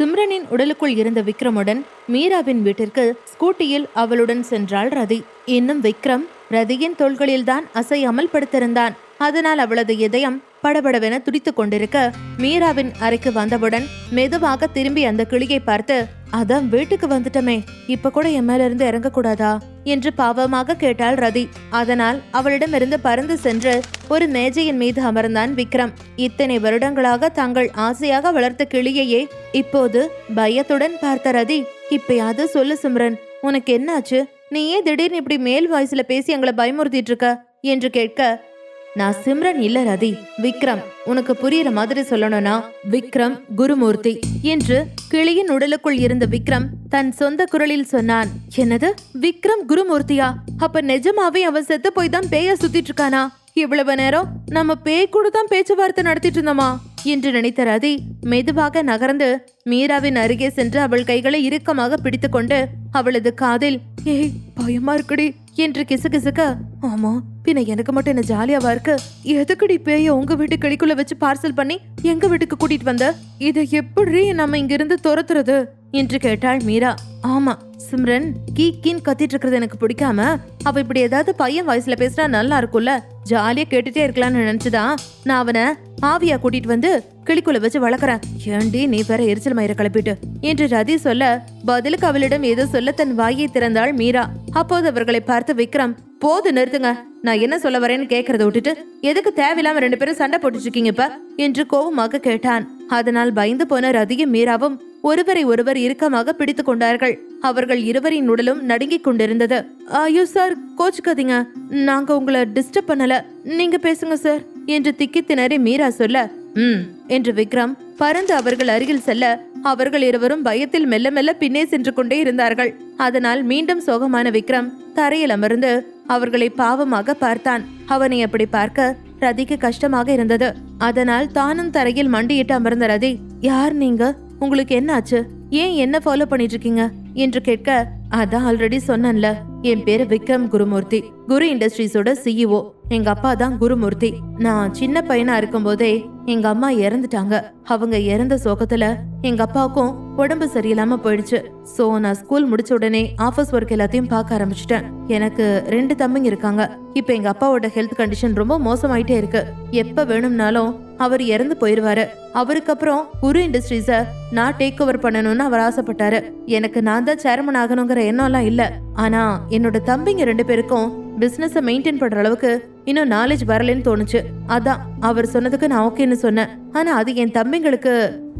சிம்ரனின் உடலுக்குள் இருந்த விக்ரமுடன் மீராவின் வீட்டிற்கு ஸ்கூட்டியில் அவளுடன் சென்றாள் ரதி. இன்னும் விக்ரம் ரதியின் தோள்களில்தான் அசையாமல் படுத்திருந்தான் அதனால் அவளது இதயம் படபடவென துடித்துக் கொண்டிருக்க மீராவின் அறைக்கு வந்தவுடன் மெதுவாக திரும்பி அந்த கிளியை பார்த்து அதான் வீட்டுக்கு வந்துட்டமே. இப்ப கூட என் மேல இருந்து இறங்கக்கூடாதா? என்று பாவமாக கேட்டாள் ரதி. அதனால் அவளிடமிருந்து பறந்து சென்று ஒரு மேஜையின் மீது அமர்ந்தான் விக்ரம். இத்தனை வருடங்களாக தாங்கள் ஆசையாக வளர்த்த கிளியையே இப்போது பயத்துடன் பார்த்த ரதி இப்பயாவது சொல்லு சிம்ரன் உனக்கு என்னாச்சு? நீ ஏன் திடீர்னு இப்படி மேல் வாய்ஸ்ல பேசி எங்களை பயமுறுத்திட்டு இருக்க? என்று கேட்க நான் சிம்ரன் இல்ல ரதி விக்ரம். உனக்கு புரியற மாதிரி சொல்லணும்னா விக்ரம் குருமூர்த்தி என்று கிளியின் உடலுக்குள் இருந்த விக்ரம் தன் சொந்த குரலில் சொன்னான். என்னது? விக்ரம் குருமூர்த்தியா? அப்ப நிஜமாவே அவன் செத்து போய் தான் பேய சுத்திட்டு இருக்கானா? இவ்வளவு நேரம் நம்ம பேய் கூட தான் பேச்சுவார்த்தை நடத்திட்டு இருந்தோமா? என்று நினைத்த ரதி மெதுவாக நகர்ந்து மீராவின் அருகே சென்று அவள் கைகளை இறுக்கமாக பிடித்துக்கொண்டு அவளது காதில் ஏய் பயமா இருக்குடி. என்று கிசுகிசுக்க ஆமா பின்ன எனக்கு மட்டும் என்ன ஜாலியாவா இருக்கு? எதுக்குடி பேய உங்க வீட்டு கிளிக்குள்ள வச்சு பார்சல் பண்ணி எங்க வீட்டுக்கு கூட்டிட்டு வந்த? இதை எப்படி நம்ம இங்கிருந்து துரத்துறது? என்று கேட்டாள் மீரா. ஆமா சிம்ரன் கீக்கின்னு கத்திட்டு இருக்கிறது எனக்கு பிடிக்காம அவ இப்படி ஏதாவது பையன் வாய்ஸ்ல பேசினா நல்லா இருக்கும்ல. ஜாலியா கேட்டுட்டே இருக்கலாம்னு நினைச்சுதான் நான் அவனை ஆவியா கூட்டிட்டு வந்து கிளிக்குள்ள வச்சு வளர்க்குறேன். ஏண்டி நீ வேற எரிச்சல் மயிர கிளப்பிட்டு. என்று ரதி சொல்ல பதிலுக்கு அவளிடம் ஏதோ சொல்ல தன் வாயை திறந்தாள் மீரா. அப்போது அவர்களை பார்த்து விக்ரம் போது நிறுத்துங்க. நான் என்ன சொல்ல வரேன்னு கேக்குறத விட்டுட்டு எதுக்கு தேவையில்லாம ரெண்டு பேரும் சண்டை போட்டுட்டு இருக்கீங்க இப்ப? என்று கோபமாக கேட்டான். அதனால் பயந்து போன ரதியும் மீராவும் ஒருவரை ஒருவர் இறுக்கமாக பிடித்து கொண்டார்கள். அவர்கள் இருவரின் உடலும் நடுங்கிக் கொண்டிருந்தது. ஐயோ சார் கோச்சுக்காதீங்க. நாங்க உங்களை டிஸ்டர்ப் பண்ணல. நீங்க பேசுங்க சார் என்று திக்கி திணறி மீரா சொல்ல. ம் என்று விக்ரம் பறந்து அவர்கள் அருகில் செல்ல அவர்கள் இருவரும் பயத்தில் மெல்ல மெல்ல பின்னே சென்று கொண்டே இருந்தார்கள். அதனால் மீண்டும் சோகமான விக்ரம் தரையில் அமர்ந்து அவர்களை பாவமாக பார்த்தான். அவனை அப்படி பார்க்க ரதிக்கு கஷ்டமாக இருந்தது. அதனால் தானும் தரையில் மண்டியிட்டு அமர்ந்த ரதி யார் நீங்க? உங்களுக்கு என்ன ஆச்சு? ஏன் என்ன ஃபாலோ பண்ணிட்டு இருக்கீங்க என்று கேட்க அதான் ஆல்ரெடி சொன்னேன்ல. என் பேரு விக்ரம் குருமூர்த்தி குரு இண்டஸ்ட்ரீஸோட சிஇஓ எங்க அப்பா தான் குருமூர்த்தி. நான் சின்ன பையனா இருக்கும்போதே எங்க அம்மா இறந்துட்டாங்க. அவங்க இறந்த சோகத்துல எங்க அப்பாவுக்கும் உடம்பு சரியில்லாம போயிடுச்சு. சோ நான் ஸ்கூல் முடிச்ச உடனே ஆபீஸ் ஒர்க் எல்லாத்தையும் பார்க்க ஆரம்பிச்சிட்டேன். எனக்கு ரெண்டு தம்பிங்க இருக்காங்க. இப்ப எங்க அப்பாவோட ஹெல்த் கண்டிஷன் ரொம்ப மோசமாயிட்டே இருக்கு. எப்ப வேணும்னாலும் அவர் இறந்து போயிருவாரு. அவருக்கு அப்புறம் குரு இண்டஸ்ட்ரீஸ நான் டேக் ஓவர் பண்ணணும்னு அவர் ஆசைப்பட்டாரு. எனக்கு நான் தான் சேர்மன் ஆகணுங்கிற எண்ணம்லாம் இல்ல. ஆனா என்னோட தம்பிங்க ரெண்டு பேருக்கும் பிஸ்னஸை மெயின்டைன் பண்ற அளவுக்கு இன்னும் நாலேஜ் வரலன்னு தோணுச்சு. அதான் அவர் சொன்னதுக்கு நான் ஓகேன்னு சொன்னேன். ஆனா அது என் தம்பிங்களுக்கு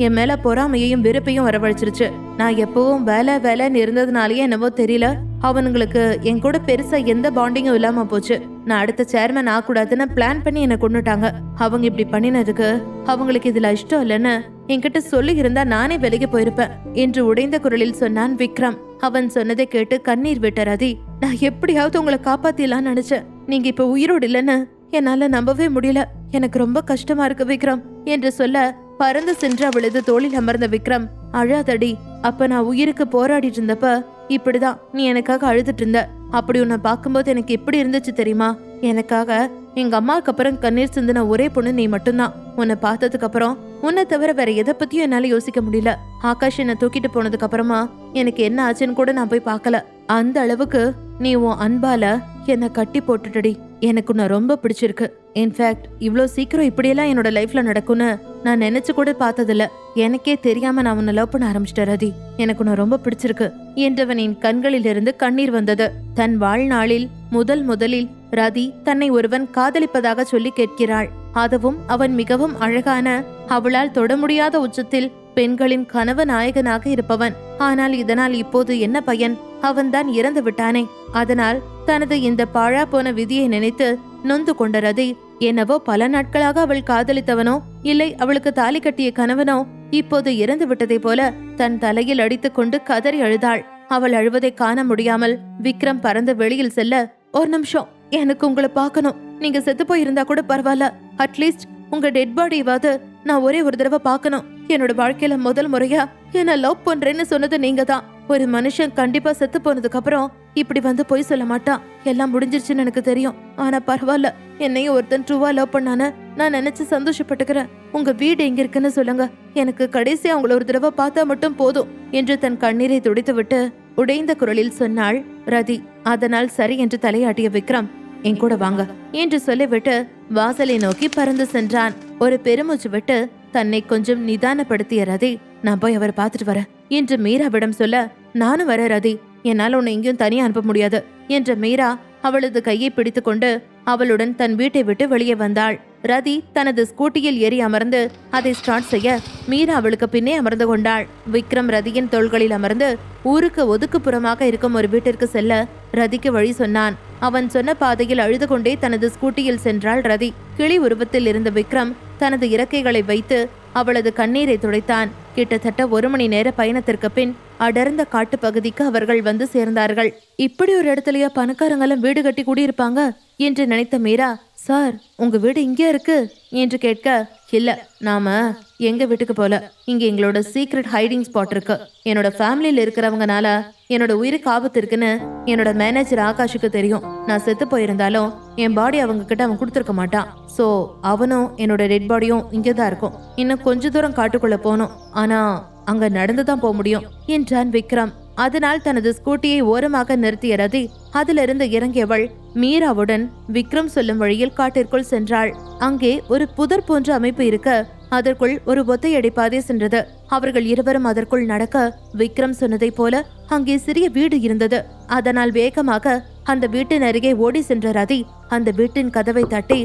என் மேல பொறாமையையும் வெறுப்பையும் வரவழைச்சிருச்சு. நான் எப்பவும் வேலை வேலைன்னு இருந்ததுனாலயே என்னவோ தெரியல. அவனுங்களுக்கு என் கூட பெருசா எந்த பாண்டிங்கும் இல்லாம போச்சு. நான் அடுத்த சேர்மன் ஆகக்கூடாதுன்னு பிளான் பண்ணி என்னை கொண்டுட்டாங்க. அவங்க இப்படி பண்ணினதுக்கு அவங்களுக்கு இதுல இஷ்டம் இல்லைன்னு என்கிட்ட சொல்லி இருந்தா நானே விலகி போயிருப்பேன் என்று உடைந்த குரலில் சொன்னான் விக்ரம். அவன் சொன்னதை கேட்டு கண்ணீர் விட்ட ரதி நான் எப்படியாவது உங்களை காப்பாத்திடலாம்னு நினைச்சேன். நீங்க இப்ப உயிரோடு இல்லைன்னு என்னால நம்பவே முடியல. எனக்கு ரொம்ப கஷ்டமா இருக்கு விக்ரம் என்று சொல்ல பறந்து சென்று அவளது தோளில் அமர்ந்த விக்ரம் அழாதடி அப்ப நான் உயிருக்கு போராடிட்டு இருந்தப்ப இப்படிதான் நீ எனக்காக அழுதுட்டு இருந்த. அப்படி உன்னை பார்க்கும்போது எனக்கு எப்படி இருந்துச்சு தெரியுமா? எனக்காக எங்க அம்மாவுக்கு அப்புறம் கண்ணீர் சிந்தின ஒரே பொண்ணு நீ மட்டும்தான். உன்னை பார்த்ததுக்கு அப்புறம் உன்னை தவிர வேற எதை பத்தியும் என்னால யோசிக்க முடியல. ஆகாஷ் என்னை தூக்கிட்டு போனதுக்கு அப்புறமா எனக்கு என்ன ஆச்சுன்னு கூட நான் போய் பார்க்கல. அந்த அளவுக்கு நீ உன் அன்பால என்னை கட்டி போட்டுட்டடி. எனக்கு உன்னை ரொம்ப பிடிச்சிருக்கு. இன்ஃபேக்ட் இவ்வளோ சீக்கிரம் இப்படியெல்லாம் என்னோட லைஃப்ல நடக்கும்னு நான் நினைச்சு கூட பார்த்ததில்ல. எனக்கே தெரியாம நான் உன்னை லவ் பண்ண ஆரம்பிச்சிட்டேன் ரதி. எனக்கு உன்னை ரொம்ப பிடிச்சிருக்கு. என்றவனின் கண்களிலிருந்து கண்ணீர் வந்தது. தன் வாழ்நாளில் முதல் முதலில் ரதி தன்னை ஒருவன் காதலிப்பதாக சொல்லி கேட்கிறாள். அதுவும் அவன் மிகவும் அழகான அவளால் தொட முடியாத உச்சத்தில் பெண்களின் கனவு நாயகனாக இருப்பவன். ஆனால் இதனால் இப்போது என்ன பயன்? அவன்தான் இறந்து விட்டானே. அதனால் தனது இந்த பாழா போன விதியை நினைத்து நொந்து கொண்ட ரதி என்னவோ பல நாட்களாக அவள் காதலித்தவனோ இல்லை அவளுக்கு தாலி கட்டிய கணவனோ இப்போது இறந்து விட்டதை போல தன் தலையில் அடித்துக்கொண்டு கதறி அழுதாள். அவள் அழுவதை காண முடியாமல் விக்ரம் பறந்து வெளியில் செல்ல ஒரு நிமிஷம் எனக்கு உங்களை பார்க்கணும். நீங்க செத்து போயிருந்தா கூட பரவாயில்ல. அட்லீஸ்ட் உங்க டெட் பாடியவாது நான் ஒரே ஒரு தடவை பார்க்கணும். என்னோட வாழ்க்கையில முதல் முறையா என்ன லவ் பண்றேன்னு சொன்னது நீங்க தான் ஒரு மனுஷன் கண்டிப்பா செத்து போனதுக்கு அப்புறம் இப்படி வந்து பொய் சொல்ல மாட்டான் எல்லாம் முடிஞ்சிருச்சுன்னு எனக்கு தெரியும். ஆனா பரவாயில்ல. என்னையும் ஒருத்தன் ட்ரூவா லவ் பண்ணான நான் நினைச்சு சந்தோஷப்பட்டுக்கிறேன். உங்க வீடு எங்க இருக்குன்னு சொல்லுங்க. எனக்கு கடைசி அவங்கள ஒரு தடவை பார்த்தா மட்டும் போதும் என்று தன் கண்ணீரை துடைத்துவிட்டு உடைந்த குரலில் சொன்னாள் ரதி. அதனால் சரி என்று தலையாட்டிய விக்ரம் என் கூட வாங்க என்று சொல்லிவிட்டு வாசலை நோக்கி பறந்து சென்றான். ஒரு பெருமூச்சு விட்டு தன்னை கொஞ்சம் நிதானப்படுத்திய ரதி நான் போய் அவரை பார்த்துட்டு வரேன் என்று மீராவிடம் சொல்ல நானும் வர ரதி. என்னால் உன்னை எங்கேயும் தனியாக அனுப்ப முடியாது என்ற மீரா அவளது கையை பிடித்துக்கொண்டு அவளுடன் தன் வீட்டை விட்டு வெளியே வந்தாள். ரதி தனது ஸ்கூட்டியில் ஏறி அமர்ந்து அதை ஸ்டார்ட் செய்ய மீரா அவளுக்கு பின்னே அமர்ந்து கொண்டாள். விக்ரம் ரதியின் தோள்களில் அமர்ந்து ஊருக்கு ஒதுக்குப்புறமாக இருக்கும் ஒரு வீட்டிற்கு செல்ல ரதிக்கு வழி சொன்னான். அவன் சொன்ன பாதையில் அழுது கொண்டே தனது ஸ்கூட்டியில் சென்றாள் ரதி. கிளி உருவத்தில் இருந்த விக்ரம் தனது இறக்கைகளை வைத்து அவளது கண்ணீரை துடைத்தான். கிட்டத்தட்ட ஒரு மணி நேர பயணத்திற்கு பின் அடர்ந்த காட்டுப் பகுதிக்கு அவர்கள் வந்து சேர்ந்தார்கள். இப்படி ஒரு இடத்துலயா பணக்காரங்களும் வீடு கட்டி குடியிருப்பாங்க? என்று நினைத்த மீரா சார் உங்க வீடு இங்கே இருக்கு? என்று கேட்க இல்லை நாம எங்க வீட்டுக்கு போல. இங்க எங்களோட சீக்ரெட் ஹைடிங் ஸ்பாட் இருக்கு. என்னோட ஃபேமிலியில இருக்கிறவங்கனால என்னோட உயிருக்கு ஆபத்து இருக்குன்னு என்னோட மேனேஜர் ஆகாஷுக்கு தெரியும். நான் செத்து போயிருந்தாலும் என் பாடி அவங்க கிட்ட அவன் கொடுத்துருக்க மாட்டான். ஸோ அவனும் என்னோட டெட் பாடியும் இங்கே தான் இருக்கும். இன்னும் கொஞ்ச தூரம் காட்டுக்குள்ள போகணும். ஆனா அங்க நடந்து தான் போக முடியும். என்றான் விக்ரம் அதனால் தனது ஸ்கூட்டியை ஓரமாக நிறுத்திய ரதி அதிலிருந்து இறங்கியவள் மீராவுடன் விக்ரம் சொல்லும் வழியில் காட்டிற்குள் சென்றாள். அங்கே ஒரு புதர் போன்ற அமைப்பு இருக்க அதற்குள் ஒரு ஒத்தையடி பாதை சென்றது. அவர்கள் இருவரும் அதற்குள் நடக்க விக்ரம் சொன்னதைப் போல அங்கே சிறிய வீடு இருந்தது. அதனால் வேகமாக அந்த வீட்டின் அருகே ஓடி சென்ற ரதி அந்த வீட்டின் கதவை தட்டி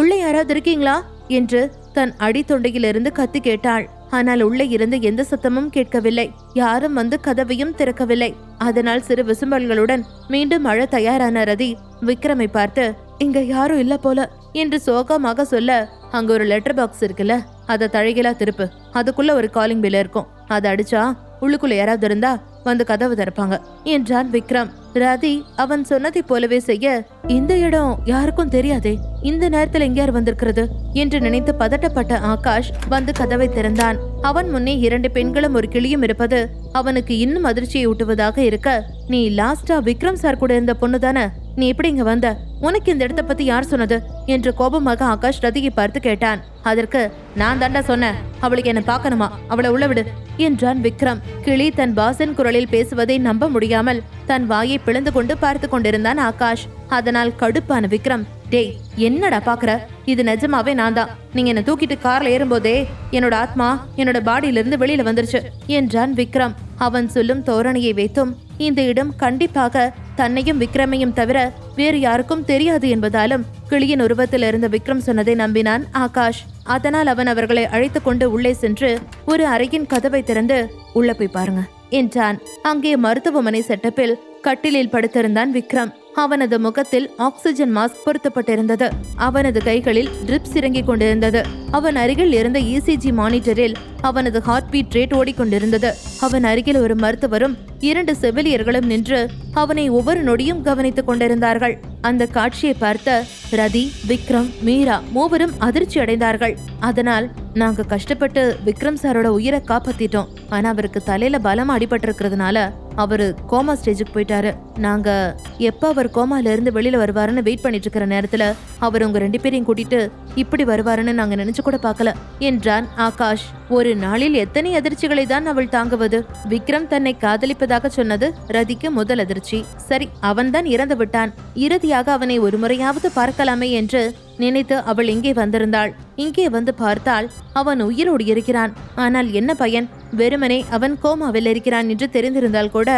உள்ளே யாராவது இருக்கீங்களா? என்று தன் அடித்தொண்டையிலிருந்து கத்தி கேட்டாள். ஆனால் உள்ளே இருந்து எந்த சத்தமும் கேட்கவில்லை. யாரும் வந்து கதவையும் திறக்கவில்லை. அதனால் சிறு விசும்பல்களுடன் மீண்டும் அழ தயாரான ரதி விக்ரமை பார்த்து இங்க யாரும் இல்ல போல என்று சோகமாக சொல்ல அங்க ஒரு லெட்டர் பாக்ஸ் இருக்குல்ல அதை தழகிலா திருப்பு. அதுக்குள்ள ஒரு காலிங் பில் இருக்கும். அதை அடிச்சா உள்ளுக்குள்ள யாராவது இருந்தா வந்து கதவு திறப்பாங்க என்றான் விக்ரம். ரதி அவன் சொன்னதைப் போலவே செய்ய இந்த இடம் யாருக்கும் தெரியாதே இந்த நேரத்துல எங்கேயார் வந்திருக்கிறது? என்று நினைத்து பதட்டப்பட்ட ஆகாஷ் வந்து கதவை திறந்தான். அவன் முன்னே இரண்டு பெண்களும் ஒரு கிளியும் இருப்பது அவனுக்கு இன்னும் அதிர்ச்சியை ஊட்டுவதாக இருக்க நீ லாஸ்டா விக்ரம் சார் கூட இருந்த பொண்ணு தானே நீ எப்படி இங்க வந்த? உனக்கு இந்த இடத்த பத்தி யார் சொன்னது? என்று கோபமாக ஆகாஷ் ரதியை பார்த்து கேட்டான். அதற்கு நான் தாண்டா சொன்னேன். அவளுக்கு என்ன பார்க்கணுமா? அவளை உள்ள விடு என்றான் விக்ரம். கிளி தன் பாசன் குரலில் பேசுவதை நம்ப முடியாமல் தன் வாயை பிளந்து கொண்டு பார்த்து கொண்டிருந்தான் ஆகாஷ். அதனால் கடுப்பான விக்ரம் டேய் என்னடா பாக்குற இது நிஜமாவே நான் தான். நீங்க என்ன தூக்கிட்டு கார்ல ஏறும்போதே என்னோட ஆத்மா என்னோட பாடியிலிருந்து வெளியில வந்துருச்சு என்றான் விக்ரம். அவன் சொல்லும் தோரணையை வைத்தும் இந்த இடம் கண்டிப்பாக தன்னையும் விக்ரமையும் தவிர வேறு யாருக்கும் தெரியாது என்பதாலும் கிளியின் உருவத்தில் இருந்த விக்ரம் சொன்னதை நம்பினான் ஆகாஷ். அதனால் அவன் அவர்களை அழைத்து கொண்டு உள்ளே சென்று ஒரு அறையின் கதவை திறந்து உள்ள போய் பாருங்க என்றான். அங்கே மருத்துவமனை செட்டப்பில் கட்டிலில் படுத்திருந்தான் விக்ரம். அவனது முகத்தில் ஆக்சிஜன் மாஸ்க் பொருத்தப்பட்டிருந்தது. அவனது கைகளில் ட்ரிப்ஸ் இறங்கிக் கொண்டிருந்தது. அவன் அருகில் இருந்த இசிஜி மானிட்டரில் அவனது ஹார்ட் பீட் ரேட் ஓடிக்கொண்டிருந்தது. அவன் அருகில் ஒரு மருத்துவரும் இரண்டு செவிலியர்களும் நின்று அவனை ஒவ்வொரு நொடியும் கவனித்துக் கொண்டிருந்தார்கள். அந்த காட்சியை பார்த்த ரதி விக்ரம் மீரா மூவரும் அதிர்ச்சி அடைந்தார்கள். அதனால் நாங்க கஷ்டப்பட்டு விக்ரம் சாரோட உயிரை காப்பாத்திட்டோம். ஆனா அவருக்கு தலையில பலம் அடிபட்டிருக்கிறதுனால அவர் கோமா ஸ்டேஜுக்கு போயிட்டாரு. நாங்க எப்ப அவர் கோமால இருந்து வெளியில வருவாருன்னு வெயிட் பண்ணிட்டு இருக்கிற நேரத்துல அவர் உங்க ரெண்டு பேரையும் கூட்டிட்டு இப்படி வருவாருன்னு நாங்க நினைச்சு கூட பார்க்கல. என்றான் ஆகாஷ். ஒரு நாளில் எத்தனை அதிர்ச்சிகளை தான் அவள் தாங்குவது? விக்ரம் தன்னை காதலிப்பதாக சொன்னது ரதிக்கு முதல் அதிர்ச்சி. சரி அவன்தான் இறந்து விட்டான். இறுதியாக அவனை ஒரு முறையாவது பார்க்கலாமே என்று நினைத்து அவள் இங்கே வந்திருந்தாள். இங்கே வந்து பார்த்தால் அவன் உயிரோடு இருக்கிறான். ஆனால் என்ன பயன்? வெறுமனே அவன் கோமாவில் இருக்கிறான் என்று தெரிந்திருந்தால் கூட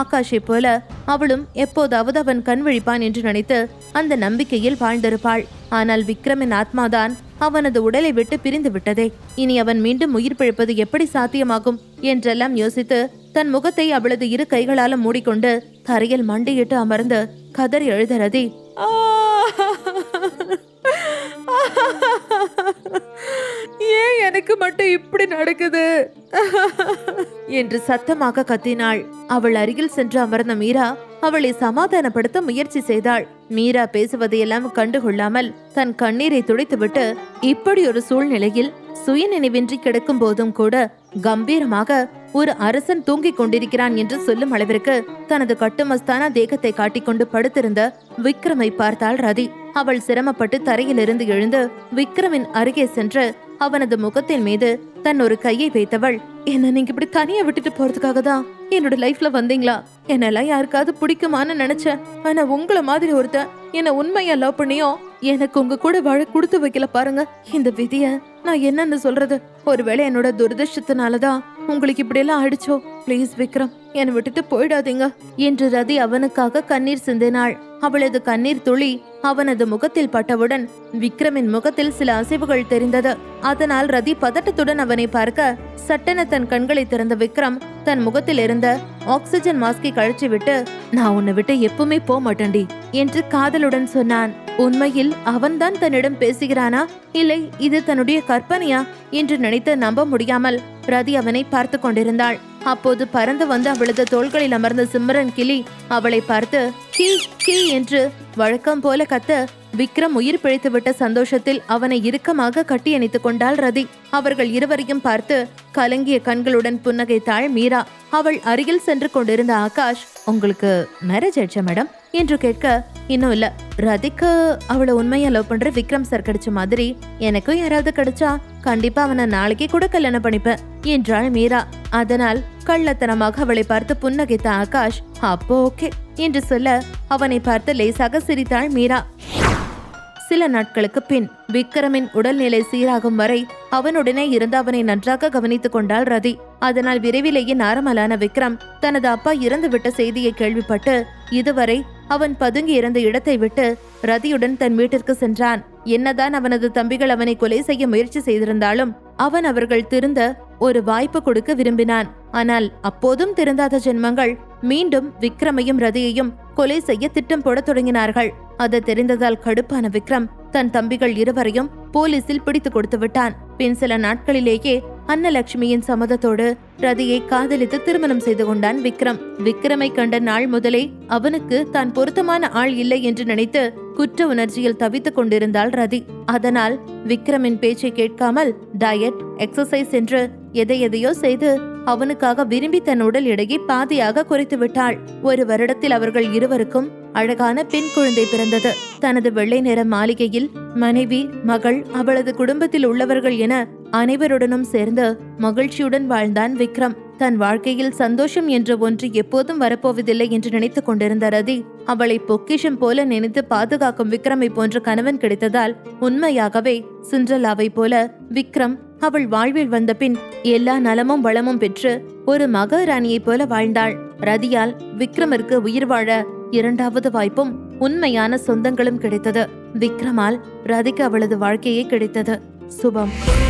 ஆகாஷை போல அவளும் எப்போதாவது அவன் கண் விழிப்பான் என்று நினைத்து அந்த நம்பிக்கையில் வாழ்ந்திருப்பாள். ஆனால் விக்ரமின் ஆத்மாதான் அவனது உடலை விட்டு பிரிந்து விட்டதே. இனி அவன் மீண்டும் உயிர் பிழைப்பது எப்படி சாத்தியமாகும் என்றெல்லாம் யோசித்து தன் முகத்தை அவளது இரு கைகளாலும் மூடிக்கொண்டு தரையில் மண்டியிட்டு அமர்ந்து கதறி எழுதுறதே ஏன் எனக்கு மட்டும் இப்படி நடக்குது? என்று சத்தமாக கத்தினாள். அவள் அருகில் சென்று அமர்ந்த மீரா அவளை சமாதானப்படுத்த முயற்சி செய்தாள். மீரா பேசுவதையெல்லாம் கண்டுகொள்ளாமல் தன் கண்ணீரை துடைத்துவிட்டு இப்படி ஒரு சூழ்நிலையில் சுயநினைவின்றி கிடக்கும் போதும் கூட கம்பீரமாக ஒரு அரசன் தூங்கிக் கொண்டிருக்கிறான் என்று சொல்லும் அளவிற்கு தனது கட்டுமஸ்தான தேகத்தை காட்டிக்கொண்டு படுத்திருந்த விக்ரமை பார்த்தாள் ரதி. அவள் சிரமப்பட்டு தரையிலிருந்து எழுந்து விக்ரமின் அருகே சென்று அவனது முகத்தின் மீது தன் ஒரு கையை வைத்தவள் என்ன நீங்க இப்படி தனியா விட்டுட்டு போறதுக்காக தான் என்னோட லைஃப்ல வந்தீங்களா? என்னெல்லாம் யாருக்காவது பிடிக்குமான்னு நினைச்சேன். ஆனா உங்கள மாதிரி ஒருத்தன் என்ன உண்மையா லவ் பண்ணியும் எனக்கு உங்க கூட வாழ கொடுத்து வைக்கல பாருங்க. இந்த விதிய நான் என்னன்னு சொல்றது? ஒருவேளை என்னோட துரதிருஷ்டத்தினாலதான் உங்களுக்கு இப்படி எல்லாம் ஆயிடுச்சோ? ப்ளீஸ் விக்ரம் என்னை விட்டுட்டு போயிடாதீங்க. என்று ரதி அவனுக்காக கண்ணீர் சிந்தினாள். அவளது கண்ணீர் துளி அவனது முகத்தில் பட்டவுடன் விக்ரமின் முகத்தில் சில அசைவுகள் தெரிந்தது. அதனால் ரதி பதட்டத்துடன் அவனை பார்க்க சட்டென தன் கண்களை திறந்த விக்ரம் தன் முகத்தில் இருந்த ஆக்சிஜன் மாஸ்கை கழிச்சு விட்டு நான் உன்னை விட்டு எப்பவுமே போக மாட்டேன்டி என்று காதலுடன் சொன்னான். உண்மையில் அவன்தான் தன்னிடம் பேசுகிறானா? இல்லை இது தன்னுடைய கற்பனையா? என்று நினைத்து நம்ப முடியாமல் ரதி அவனை பார்த்து கொண்டிருந்தாள். அப்போது பறந்து வந்து அவளது தோள்களில் அமர்ந்த சிம்மரன் கிளி அவளை பார்த்து கீ கீ என்று வழக்கம் போல கத்த விக்ரம் உயிர் பிழைத்துவிட்ட சந்தோஷத்தில் அவனை இறுக்கமாக கட்டி அணைத்துக் கொண்டாள் ரதி. அவர்கள் இருவரையும் பார்த்து கலங்கிய கண்களுடன் புன்னகைத்தாள் மீரா. அவள் அருகில் சென்று கொண்டிருந்த ஆகாஷ் உங்களுக்கு மேரேஜ் ஆயிடுச்சா மேடம் என்று கேட்க இன்னும் இல்ல. ரதிக்கு அவளை உண்மையா லவ் பண்ற விக்ரம் சார் கிடைச்ச மாதிரி எனக்கும் யாராவது கிடைச்சா கண்டிப்பா அவனை நாளைக்கே கூட கல்யாணம் பண்ணிப்பேன் என்றாள் மீரா. அதனால் கள்ளத்தனமாக அவளை பார்த்து புன்னகைத்த ஆகாஷ் அப்போ ஓகே என்று சொல்ல அவனை பார்த்து லேசாக சிரித்தாள் மீரா. சில நாட்களுக்கு பின் விக்ரமின் உடல்நிலை சீராகும் வரை அவனுடனே இருந்து அவனை நன்றாக கவனித்துக் கொண்டாள் ரதி. அதனால் விரைவிலேயே நாரமலான விக்ரம் தனது அப்பா இறந்துவிட்ட செய்தியை கேள்விப்பட்டு இதுவரை அவன் பதுங்கி இருந்த இடத்தை விட்டு ரதியுடன் தன் வீட்டிற்கு சென்றான். என்னதான் அவனது தம்பிகள் அவனை கொலை செய்ய முயற்சி செய்திருந்தாலும் அவன் அவர்கள் திருந்த ஒரு வாய்ப்பு கொடுக்க விரும்பினான். ஆனால் அப்போதும் திருந்தாத ஜென்மங்கள் மீண்டும் விக்ரமையும் ரதியையும் கொலை செய்ய திட்டம் போடத் தொடங்கினார்கள். அது தெரிந்ததால் கடுப்பான விக்ரம் தன் தம்பிகள் இருவரையும் போலீசில் பிடித்து கொடுத்து விட்டான். பின் சில நாட்களிலேயே அன்னலட்சுமியின் சம்மதத்தோடு ரதியை காதலித்து திருமணம் செய்து கொண்டான் விக்ரம். விக்ரமை கண்ட நாள் முதலே அவனுக்கு தான் பொருத்தமான ஆள் இல்லை என்று நினைத்து குற்ற உணர்ச்சியில் தவித்துக் கொண்டிருந்தாள் ரதி. அதனால் விக்ரமின் பேச்சை கேட்காமல் டயட் எக்ஸசைஸ் என்று எதை எதையோ செய்து அவனுக்காக விரும்பி தன் உடல் எடையை பாதியாக குறைத்து விட்டாள். ஒரு வருடத்தில் அவர்கள் இருவருக்கும் அழகான பெண் குழந்தை பிறந்தது. தனது வெள்ளை நிற மாளிகையில் மனைவி மகள் அவளது குடும்பத்தில் உள்ளவர்கள் என அனைவருடனும் சேர்ந்து மகிழ்ச்சியுடன் வாழ்ந்தான் விக்ரம். தன் வாழ்க்கையில் சந்தோஷம் என்ற ஒன்று எப்போதும் வரப்போவதில்லை என்று நினைத்து கொண்டிருந்த ரதி அவளை பொக்கிஷம் போல நினைத்து பாதுகாக்கும் விக்ரமை போன்ற கணவன் கிடைத்ததால் உண்மையாகவே சிண்ட்ரலாவை போல விக்ரம் அவள் வாழ்வில் வந்த பின் எல்லா நலமும் வளமும் பெற்று ஒரு மகாராணியைப் போல வாழ்ந்தாள். ரதியால் விக்ரமிற்கு உயிர் வாழ இரண்டாவது வாய்ப்பும் உண்மையான சொந்தங்களும் கிடைத்தது. விக்ரமால் ரதிக்கு அவளது வாழ்க்கையே கிடைத்தது. சுபம்.